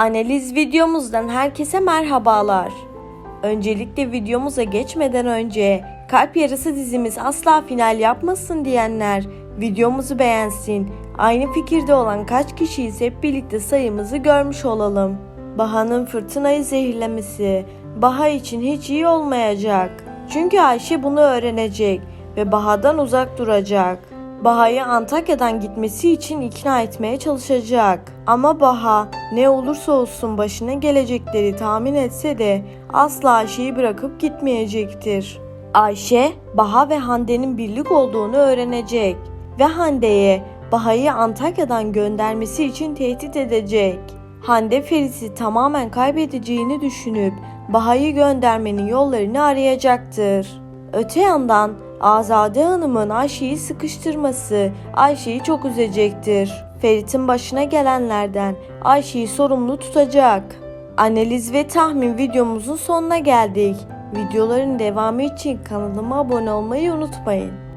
Analiz videomuzdan herkese merhabalar. Öncelikle videomuza geçmeden önce Kalp Yarısı dizimiz asla final yapmasın diyenler videomuzu beğensin. Aynı fikirde olan kaç kişiyiz hep birlikte sayımızı görmüş olalım. Baha'nın fırtınayı zehirlemesi Baha için hiç iyi olmayacak. Çünkü Ayşe bunu öğrenecek ve Baha'dan uzak duracak. Baha'yı Antakya'dan gitmesi için ikna etmeye çalışacak. Ama Baha ne olursa olsun başına gelecekleri tahmin etse de asla Ayşe'yi bırakıp gitmeyecektir. Ayşe, Baha ve Hande'nin birlik olduğunu öğrenecek ve Hande'ye Baha'yı Antakya'dan göndermesi için tehdit edecek. Hande Feris'i tamamen kaybedeceğini düşünüp Baha'yı göndermenin yollarını arayacaktır. Öte yandan Azade Hanım'ın Ayşe'yi sıkıştırması Ayşe'yi çok üzecektir. Ferit'in başına gelenlerden Ayşe'yi sorumlu tutacak. Analiz ve tahmin videomuzun sonuna geldik. Videoların devamı için kanalıma abone olmayı unutmayın.